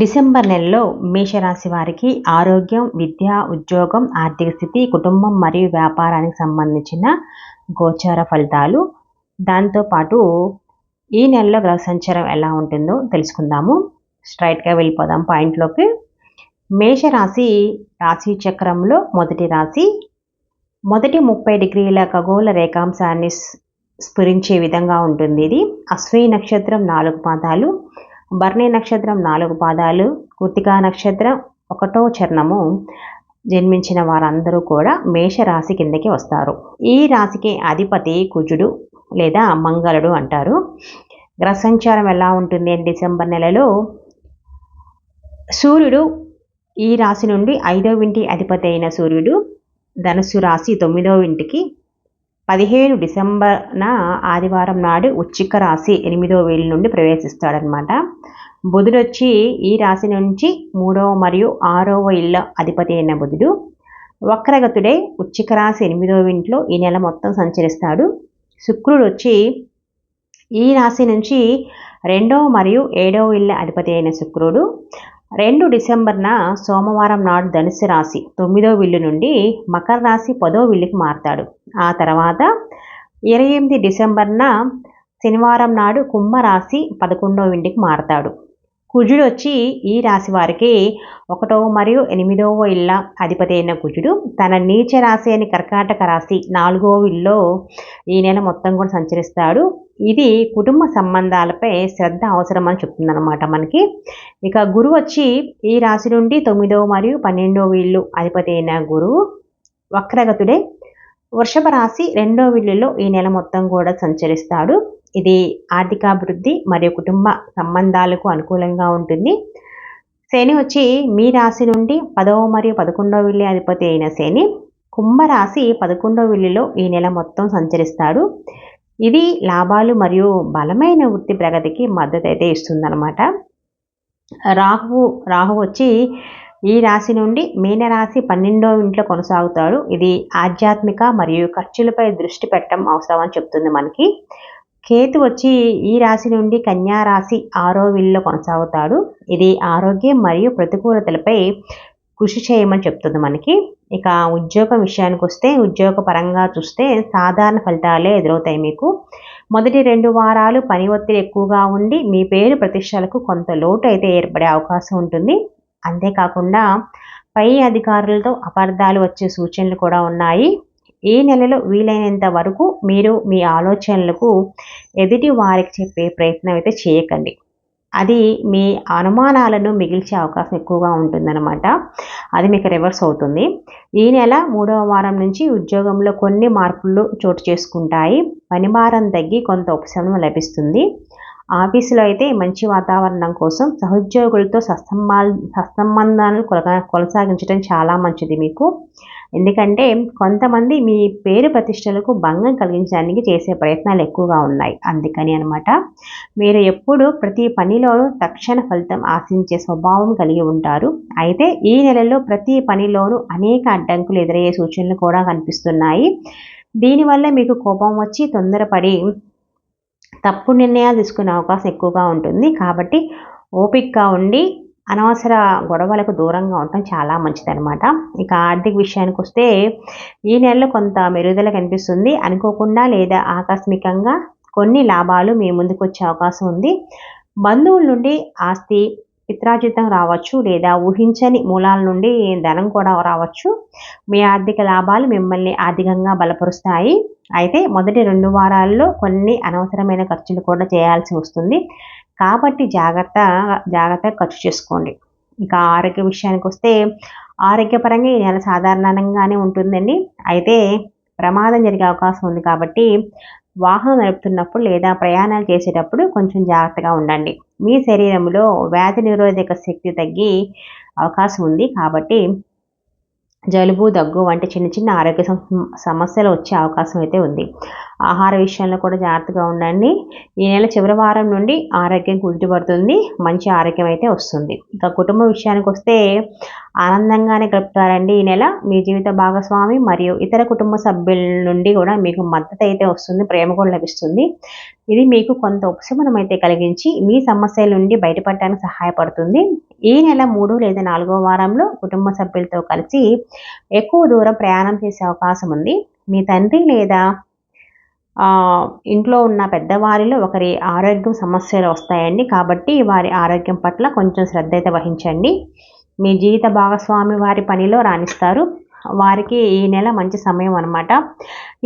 December నెలలో మేషరాశి వారికి ఆరోగ్యం విద్య ఉద్యోగం ఆర్థిక స్థితి కుటుంబం మరియు వ్యాపారానికి సంబంధించిన గోచార ఫలితాలు. దాంతోపాటు ఈ నెలలో గ్రహ సంచారం ఎలా ఉంటుందో తెలుసుకుందాము. స్ట్రైట్గా వెళ్ళిపోదాం పాయింట్లోకి మేషరాశి రాశి చక్రంలో మొదటి రాశి. మొదటి ముప్పై డిగ్రీల ఖగోళ రేఖాంశాన్ని స్ఫురించే విధంగా ఉంటుంది ఇది. అశ్విని నక్షత్రం నాలుగు పాదాలు. భరణి నక్షత్రం నాలుగు పాదాలు కృతికా నక్షత్రం ఒకటో చరణము. జన్మించిన వారందరూ కూడా మేష రాశి కిందకి వస్తారు. ఈ రాశికి అధిపతి కుజుడు లేదా మంగళుడు అంటారు. గ్రహ సంచారం ఎలా ఉంటుంది డిసెంబర్ నెలలో? సూర్యుడు ఈ రాశి నుండి ఐదవ ఇంటి అధిపతి అయిన సూర్యుడు. ధనుసు రాశి తొమ్మిదవ ఇంటికి పదిహేను డిసెంబర్న ఆదివారం నాడు ఉచ్చిక రాశి ఎనిమిదో వేలు నుండి ప్రవేశిస్తాడనమాట బుధుడు వచ్చి ఈ రాశి నుంచి మూడవ మరియు ఆరవ ఇళ్ళ అధిపతి అయిన బుధుడు. వక్రగతుడే ఉచ్చిక రాశి ఎనిమిదో ఇంట్లో ఈ నెల మొత్తం సంచరిస్తాడు. శుక్రుడు వచ్చి ఈ రాశి నుంచి రెండవ మరియు ఏడవ ఇళ్ళ అధిపతి అయిన శుక్రుడు. రెండు డిసెంబర్న సోమవారం నాడు ధనుసు రాశి తొమ్మిదో విల్లు నుండి మకర రాశి పదో విల్లుకి మారుతాడు. ఆ తర్వాత ఇరవై ఎనిమిది డిసెంబర్న శనివారం నాడు కుంభరాశి పదకొండో ఇంటికి మారతాడు. కుజుడు వచ్చి ఈ రాశి వారికి ఒకటవ మరియు ఎనిమిదవ ఇళ్ళ అధిపతి అయిన కుజుడు తన నీచ రాశి అని కర్కాటక రాశి నాలుగో ఇల్లో ఈ నెల మొత్తం కూడా సంచరిస్తాడు. ఇది కుటుంబ సంబంధాలపై శ్రద్ధ అవసరం అని చెప్తుందన్నమాట మనకి. ఇక గురువు వచ్చి ఈ రాశి నుండి తొమ్మిదవ మరియు పన్నెండవ ఇల్లు అధిపతి అయిన గురువు వక్రగతుడే. వృషభ రాశి రెండో విల్లులో ఈ నెల మొత్తం కూడా సంచరిస్తాడు. ఇది ఆర్థికాభివృద్ధి మరియు కుటుంబ సంబంధాలకు అనుకూలంగా ఉంటుంది. శని వచ్చి మీ రాశి నుండి పదవ మరియు పదకొండవ విల్లి అధిపతి అయిన శని. కుంభరాశి పదకొండవ విల్లిలో ఈ నెల మొత్తం సంచరిస్తాడు. ఇది లాభాలు మరియు బలమైన వృత్తి ప్రగతికి మద్దతు అయితే ఇస్తుందన్నమాట. రాహువు రాహు వచ్చి ఈ రాశి నుండి మీనరాశి పన్నెండో ఇంట్లో కొనసాగుతాడు. ఇది ఆధ్యాత్మిక మరియు ఖర్చులపై దృష్టి పెట్టడం అవసరం అని చెప్తుంది మనకి. కేతు వచ్చి ఈ రాశి నుండి కన్యా రాశి ఆరో విల్లో కొనసాగుతాడు. ఇది ఆరోగ్యం మరియు ప్రతికూలతలపై కృషి చేయమని చెప్తుంది మనకి. ఇక ఉద్యోగం విషయానికి వస్తే ఉద్యోగ పరంగా చూస్తే సాధారణ ఫలితాలే ఎదురవుతాయి మీకు. మొదటి రెండు వారాలు పని ఒత్తిడి ఎక్కువగా ఉండి మీ పేరు ప్రతిష్టలకు కొంత లోటు అయితే ఏర్పడే అవకాశం ఉంటుంది. అంతేకాకుండా పై అధికారులతో అపార్థాలు వచ్చే సూచనలు కూడా ఉన్నాయి. ఈ నెలలో వీలైనంత వరకు మీరు మీ ఆలోచనలకు ఎదుటి వారికి చెప్పే ప్రయత్నం అయితే చేయకండి. అది మీ అనుమానాలను మిగిల్చే అవకాశం ఎక్కువగా ఉంటుందన్నమాట. అది మీకు రివర్స్ అవుతుంది. ఈ నెల మూడవ వారం నుంచి ఉద్యోగంలో కొన్ని మార్పులు చోటు చేసుకుంటాయి. పనిభారం తగ్గి కొంత ఉపశమనం లభిస్తుంది. ఆఫీసులో అయితే మంచి వాతావరణం కోసం సహోద్యోగులతో సత్సంబా సత్సంబంధాలను కొనసాగించడం చాలా మంచిది మీకు. ఎందుకంటే కొంతమంది మీ పేరు ప్రతిష్టలకు భంగం కలిగించడానికి చేసే ప్రయత్నాలు ఎక్కువగా ఉన్నాయి. అందుకని అనమాట మీరు ఎప్పుడు ప్రతి పనిలోనూ తక్షణ ఫలితం ఆశించే స్వభావం కలిగి ఉంటారు. అయితే ఈ నెలలో ప్రతి పనిలోనూ అనేక అడ్డంకులు ఎదురయ్యే సూచనలు కూడా కనిపిస్తున్నాయి. దీనివల్ల మీకు కోపం వచ్చి తొందరపడి తప్పు నిర్ణయాలు తీసుకునే అవకాశం ఎక్కువగా ఉంటుంది. కాబట్టి ఓపిక్గా ఉండి అనవసర గొడవలకు దూరంగా ఉండటం చాలా మంచిదనమాట ఇక ఆర్థిక విషయానికి వస్తే ఈ నెలలో కొంత మెరుగుదల కనిపిస్తుంది. అనుకోకుండా లేదా ఆకస్మికంగా కొన్ని లాభాలు మీ ముందుకు వచ్చే అవకాశం ఉంది. బంధువుల నుండి ఆస్తి పిత్రాజితం రావచ్చు లేదా ఊహించని మూలాల నుండి ధనం కూడా రావచ్చు. మీ ఆర్థిక లాభాలు మిమ్మల్ని ఆర్థికంగా బలపరుస్తాయి. అయితే మొదటి రెండు వారాల్లో కొన్ని అనవసరమైన ఖర్చులు కూడా చేయాల్సి వస్తుంది. కాబట్టి జాగ్రత్త జాగ్రత్తగా ఖర్చు చేసుకోండి. ఇంకా ఆరోగ్య విషయానికి వస్తే ఆరోగ్యపరంగా ఈ నెల సాధారణంగానే ఉంటుందండి. అయితే ప్రమాదం జరిగే అవకాశం ఉంది కాబట్టి వాహనం నడుపుతున్నప్పుడు లేదా ప్రయాణాలు చేసేటప్పుడు కొంచెం జాగ్రత్తగా ఉండండి. మీ శరీరంలో వ్యాధి నిరోధక శక్తి తగ్గి అవకాశం ఉంది కాబట్టి జలుబు దగ్గు వంటి చిన్న చిన్న ఆరోగ్య సమస్యలు వచ్చే అవకాశం అయితే ఉంది. ఆహార విషయంలో కూడా జాగ్రత్తగా ఉండండి. ఈ నెల చివరి వారం నుండి ఆరోగ్యం కుదుటపడుతుంది. మంచి ఆరోగ్యం అయితే వస్తుంది. ఇక కుటుంబ విషయానికి వస్తే ఆనందంగానే గడుపుతారండి ఈ నెల. మీ జీవిత భాగస్వామి మరియు ఇతర కుటుంబ సభ్యుల నుండి కూడా మీకు మద్దతు అయితే వస్తుంది. ప్రేమ కూడా లభిస్తుంది. ఇది మీకు కొంత ఉపశమనం అయితే కలిగించి మీ సమస్యల నుండి బయటపడటానికి సహాయపడుతుంది. ఈ నెల మూడు లేదా నాలుగో వారంలో కుటుంబ సభ్యులతో కలిసి ఎక్కువ దూరం ప్రయాణం చేసే అవకాశం ఉంది. మీ తండ్రి లేదా ఇంట్లో ఉన్న పెద్దవారిలో ఒకరి ఆరోగ్యం సమస్యలు వస్తాయండి. కాబట్టి వారి ఆరోగ్యం పట్ల కొంచెం శ్రద్ధ అయితే వహించండి. మీ జీవిత భాగస్వామి వారి పనిలో రాణిస్తారు. వారికి ఈ నెల మంచి సమయం అనమాట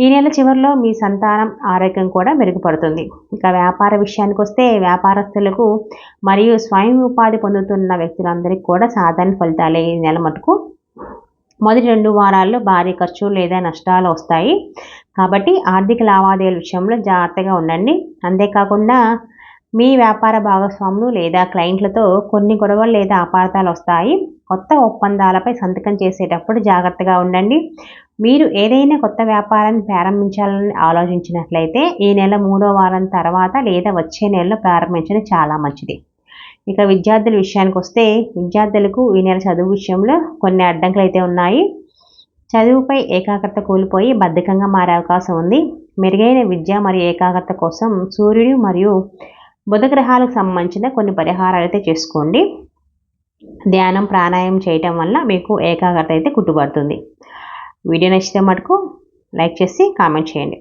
ఈ నెల చివరిలో మీ సంతానం ఆరోగ్యం కూడా మెరుగుపడుతుంది. ఇక వ్యాపార విషయానికి వస్తే వ్యాపారస్తులకు మరియు స్వయం ఉపాధి పొందుతున్న వ్యక్తులందరికీ కూడా సాధారణ ఫలితాలే ఈ నెల మటుకు. మొదటి రెండు వారాల్లో భారీ ఖర్చు లేదా నష్టాలు వస్తాయి. కాబట్టి ఆర్థిక లావాదేవీల విషయంలో జాగ్రత్తగా ఉండండి. అంతేకాకుండా మీ వ్యాపార భాగస్వాములు లేదా క్లయింట్లతో కొన్ని గొడవలు లేదా అపార్థాలు వస్తాయి. కొత్త ఒప్పందాలపై సంతకం చేసేటప్పుడు జాగ్రత్తగా ఉండండి. మీరు ఏదైనా కొత్త వ్యాపారాన్ని ప్రారంభించాలని ఆలోచించినట్లయితే ఈ నెల మూడో వారం తర్వాత లేదా వచ్చే నెలలో ప్రారంభించడం చాలా మంచిది. ఇక విద్యార్థుల విషయానికి వస్తే విద్యార్థులకు ఈ నెల చదువు విషయంలో కొన్ని అడ్డంకులు అయితే ఉన్నాయి. చదువుపై ఏకాగ్రత కోల్పోయి బద్ధకంగా మారే అవకాశం ఉంది. మెరుగైన విద్య మరియు ఏకాగ్రత కోసం సూర్యుడు మరియు బుధగ్రహాలకు సంబంధించిన కొన్ని పరిహారాలు అయితే చేసుకోండి. ధ్యానం ప్రాణాయామం చేయటం వల్ల మీకు ఏకాగ్రత అయితే కుట్టుబడుతుంది. వీడియో నచ్చితే మటుకు లైక్ చేసి కామెంట్ చేయండి.